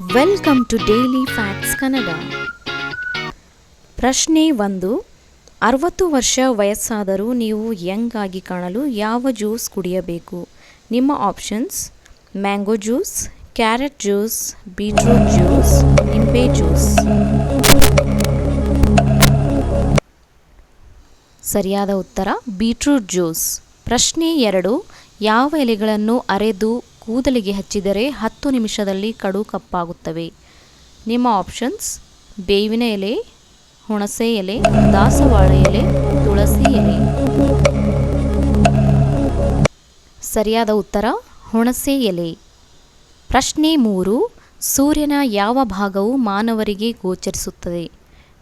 Welcome to daily facts Kannada ಪ್ರಶ್ನೆ ಒಂದು, ಅರವತ್ತು ವರ್ಷ ವಯಸ್ಸಾದರೂ ನೀವು ಯಂಗ್ ಆಗಿ ಕಾಣಲು ಯಾವ ಜ್ಯೂಸ್ ಕುಡಿಯಬೇಕು? ನಿಮ್ಮ options, mango juice, carrot juice, beetroot juice, ನಿಂಬೆ ಜ್ಯೂಸ್. ಸರಿಯಾದ ಉತ್ತರ, ಬೀಟ್ರೂಟ್ ಜ್ಯೂಸ್. ಪ್ರಶ್ನೆ ಎರಡು, ಯಾವ ಎಲೆಗಳನ್ನು ಅರೆದು ಕೂದಲಿಗೆ ಹಚ್ಚಿದರೆ ಹತ್ತು ನಿಮಿಷದಲ್ಲಿ ಕಡು ಕಪ್ಪಾಗುತ್ತವೆ. ನಿಮ್ಮ ಆಪ್ಷನ್ಸ್ ಬೇವಿನ ಎಲೆ, ಹುಣಸೆ ಎಲೆ, ದಾಸವಾಳ ಎಲೆ, ತುಳಸಿ ಎಲೆ. ಸರಿಯಾದ ಉತ್ತರ, ಹುಣಸೆ ಎಲೆ. ಪ್ರಶ್ನೆ ಮೂರು, ಸೂರ್ಯನ ಯಾವ ಭಾಗವು ಮಾನವರಿಗೆ ಗೋಚರಿಸುತ್ತದೆ?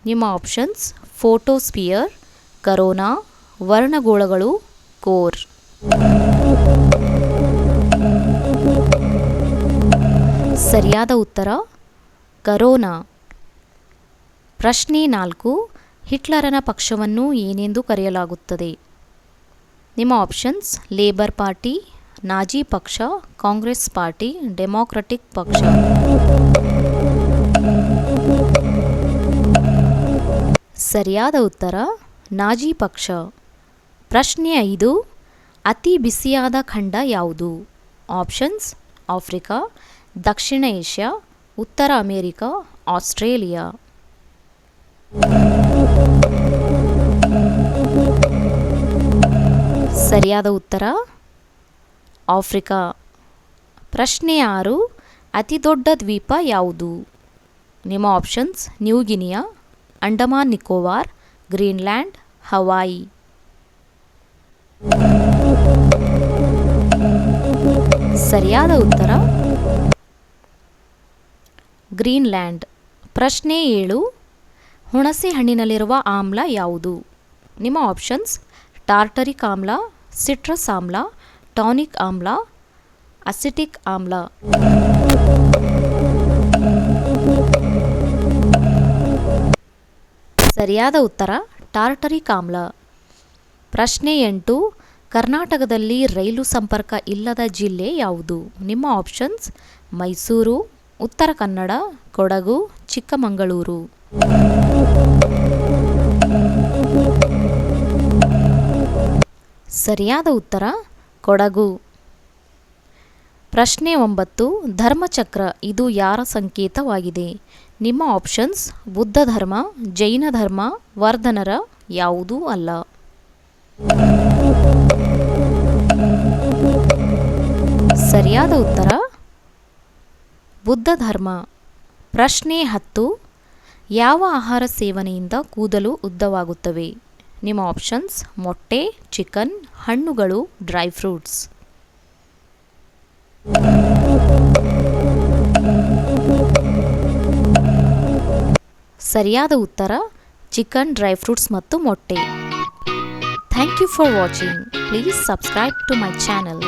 ನಿಮ್ಮ ಆಪ್ಷನ್ಸ್ ಫೋಟೋಸ್ಪಿಯರ್ ಕರೋನಾ ವರ್ಣಗೋಳಗಳು ಕೋರ್ ಸರಿಯಾದ ಉತ್ತರ, ಕರೋನಾ. ಪ್ರಶ್ನೆ ನಾಲ್ಕು, ಹಿಟ್ಲರನ ಪಕ್ಷವನ್ನು ಏನೆಂದು ಕರೆಯಲಾಗುತ್ತದೆ? ನಿಮ್ಮ ಆಪ್ಷನ್ಸ್, ಲೇಬರ್ ಪಾರ್ಟಿ, ನಾಜಿ ಪಕ್ಷ, ಕಾಂಗ್ರೆಸ್ ಪಾರ್ಟಿ, ಡೆಮಾಕ್ರಟಿಕ್ ಪಕ್ಷ. ಸರಿಯಾದ ಉತ್ತರ, ನಾಜಿ ಪಕ್ಷ. ಪ್ರಶ್ನೆ ಐದು, ಅತಿ ಬಿಸಿಯಾದ ಖಂಡ ಯಾವುದು? ಆಪ್ಷನ್ಸ್, ಆಫ್ರಿಕಾ ದಕ್ಷಿಣ ಏಷ್ಯಾ, ಉತ್ತರ ಅಮೇರಿಕಾ, ಆಸ್ಟ್ರೇಲಿಯಾ. ಸರಿಯಾದ ಉತ್ತರ? ಆಫ್ರಿಕಾ. ಪ್ರಶ್ನೆ ಆರು, ಅತಿ ದೊಡ್ಡ ದ್ವೀಪ ಯಾವುದು? ನಿಮ್ಮ options New Guinea Andaman Nicobar, Greenland, Hawaii. ಸರಿಯಾದ ಉತ್ತರ? ಗ್ರೀನ್ಲ್ಯಾಂಡ್. ಪ್ರಶ್ನೆ ಏಳು ಹುಣಸೆ ಹಣ್ಣಿನಲ್ಲಿರುವ ಆಮ್ಲ ಯಾವುದು? ನಿಮ್ಮ ಆಪ್ಷನ್ಸ್, ಟಾರ್ಟರಿಕ್ ಆಮ್ಲ, ಸಿಟ್ರಸ್ ಆಮ್ಲ, ಟಾನಿಕ್ ಆಮ್ಲ, ಅಸಿಟಿಕ್ ಆಮ್ಲ. ಸರಿಯಾದ ಉತ್ತರ, ಟಾರ್ಟರಿಕ್ ಆಮ್ಲ. ಪ್ರಶ್ನೆ ಎಂಟು, ಕರ್ನಾಟಕದಲ್ಲಿ ರೈಲು ಸಂಪರ್ಕ ಇಲ್ಲದ ಜಿಲ್ಲೆ ಯಾವುದು? ನಿಮ್ಮ ಆಪ್ಷನ್ಸ್, ಮೈಸೂರು ಉತ್ತರ ಕನ್ನಡ, ಕೊಡಗು, ಚಿಕ್ಕಮಗಳೂರು. ಸರಿಯಾದ ಉತ್ತರ, ಕೊಡಗು. ಪ್ರಶ್ನೆ ಒಂಬತ್ತು, ಧರ್ಮಚಕ್ರ, ಇದು ಯಾರ ಸಂಕೇತವಾಗಿದೆ? ನಿಮ್ಮ ಆಪ್ಷನ್ಸ್, ಬುದ್ಧ ಧರ್ಮ, ಜೈನ ಧರ್ಮ, ವರ್ಧನರ, ಯಾವುದೂ ಅಲ್ಲ. ಸರಿಯಾದ ಉತ್ತರ ಬುದ್ಧ ಧರ್ಮ. ಪ್ರಶ್ನೆ ಹತ್ತು, ಯಾವ ಆಹಾರ ಸೇವನೆಯಿಂದ ಕೂದಲು ಉದ್ದವಾಗುತ್ತವೆ? ನಿಮ್ಮ ಆಪ್ಷನ್ಸ್ ಮೊಟ್ಟೆ ಚಿಕನ್ ಹಣ್ಣುಗಳು ಡ್ರೈ ಫ್ರೂಟ್ಸ್ ಸರಿಯಾದ ಉತ್ತರ ಚಿಕನ್ ಡ್ರೈ ಫ್ರೂಟ್ಸ್ ಮತ್ತು ಮೊಟ್ಟೆ. Thank you for watching please subscribe to my channel